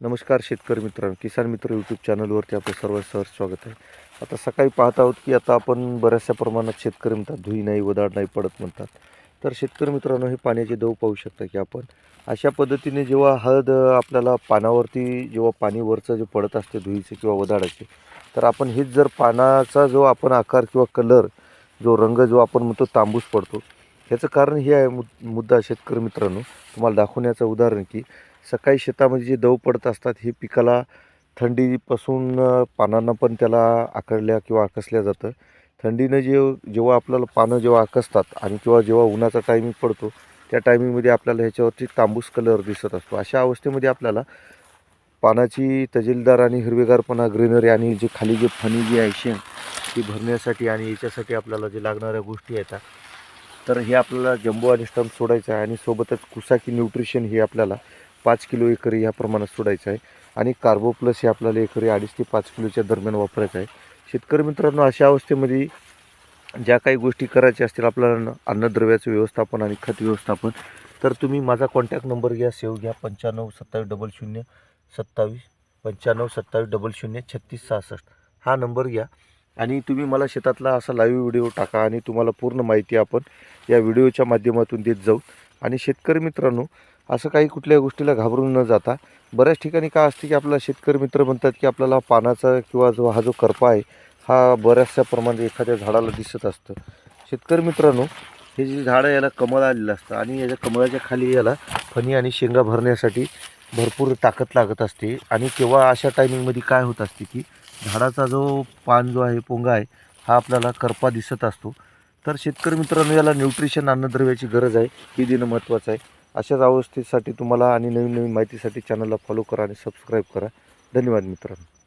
नमस्कार शेतकरी मित्रांनो किसान मित्र यूट्यूब चॅनलवरती आपलं सर्व सहर्ष स्वागत आहे. आता सकाळी पाहत आहोत की आता आपण बऱ्याचशा प्रमाणात शेतकरी म्हणतात धुई नाही वदाड नाही पडत म्हणतात. तर शेतकरी मित्रांनो हे पाण्याचे दव पाहू शकता की आपण अशा पद्धतीने जेव्हा हळद आपल्याला पानावरती जेव्हा पाणी वरचं जे पडत असते धुईचे किंवा वदाडाचे तर आपण हेच जर पानाचा जो आपण आकार किंवा कलर जो रंग जो आपण म्हणतो तांबूस पडतो ह्याचं कारण हे आहे मुद्दा शेतकरी मित्रांनो. तुम्हाला दाखवण्याचं उदाहरण की सकाळी शेतामध्ये जे दव पडत असतात हे पिकाला थंडीपासून पानांना पण त्याला आकडल्या किंवा आकसल्या जातं. थंडीनं जे जेव्हा आपल्याला पानं जेव्हा आकसतात आणि किंवा जेव्हा उन्हाचा टायमिंग पडतो त्या टायमिंगमध्ये आपल्याला ह्याच्यावरती तांबूस कलर दिसत असतो. अशा अवस्थेमध्ये आपल्याला पानाची तजेलदार आणि हिरवेगारपणा ग्रीनरी आणि जे खाली जे फणी जी आहे शेण ती भरण्यासाठी आणि याच्यासाठी आपल्याला जे लागणाऱ्या गोष्टी येतात तर हे आपल्याला जम्बो आणि स्टम्प सोडायचं आहे आणि सोबतच कुसाकी न्यूट्रिशन हे आपल्याला पाच किलो एकरी ह्या प्रमाणात सोडायचं आहे. आणि कार्बो प्लस हे आपल्याला एकरी अडीच ते पाच किलोच्या दरम्यान वापरायचं आहे. शेतकरी मित्रांनो अशा अवस्थेमध्ये ज्या काही गोष्टी करायच्या असतील आपल्याला अन्नद्रव्याचं व्यवस्थापन आणि खत व्यवस्थापन तर तुम्ही माझा कॉन्टॅक्ट नंबर घ्या सेव घ्या पंच्याण्णव सत्तावीस डबल शून्य सत्तावीस पंच्याण्णव सत्तावीस डबल शून्य छत्तीस सहासष्ट. हा नंबर घ्या. आणि तुम्ही मला शेतातला असा लाईव्ह व्हिडिओ टाका आणि तुम्हाला पूर्ण माहिती आपण या व्हिडिओच्या माध्यमातून देत जाऊ. आणि शेतकरी मित्रांनो असं काही कुठल्या गोष्टीला घाबरून न जाता बऱ्याच ठिकाणी काय असते की आपला शेतकरी मित्र म्हणतात की आपल्याला पानाचा किंवा जो हा जो करपा आहे हा बऱ्याचशा प्रमाणात एखाद्या झाडाला दिसत असतं. शेतकरी मित्रांनो हे जे झाडं याला कमळ आलेलं असतं आणि याच्या कमळाच्या खाली याला फणी आणि शेंगा भरण्यासाठी भरपूर ताकद लागत असते आणि तेव्हा अशा टायमिंगमध्ये काय होत असते की झाडाचा जो पान जो आहे पोंगा आहे हा आपल्याला करपा दिसत असतो. तर शेतकरी मित्रांनो याला न्यूट्रिशन अन्नद्रव्याची गरज आहे हे देणं महत्त्वाचं आहे. अशाच अवस्थेसाठी तुम्हाला आणि नवीन नवीन माहितीसाठी चॅनलला फॉलो करा आणि सबस्क्राईब करा. धन्यवाद मित्रांनो.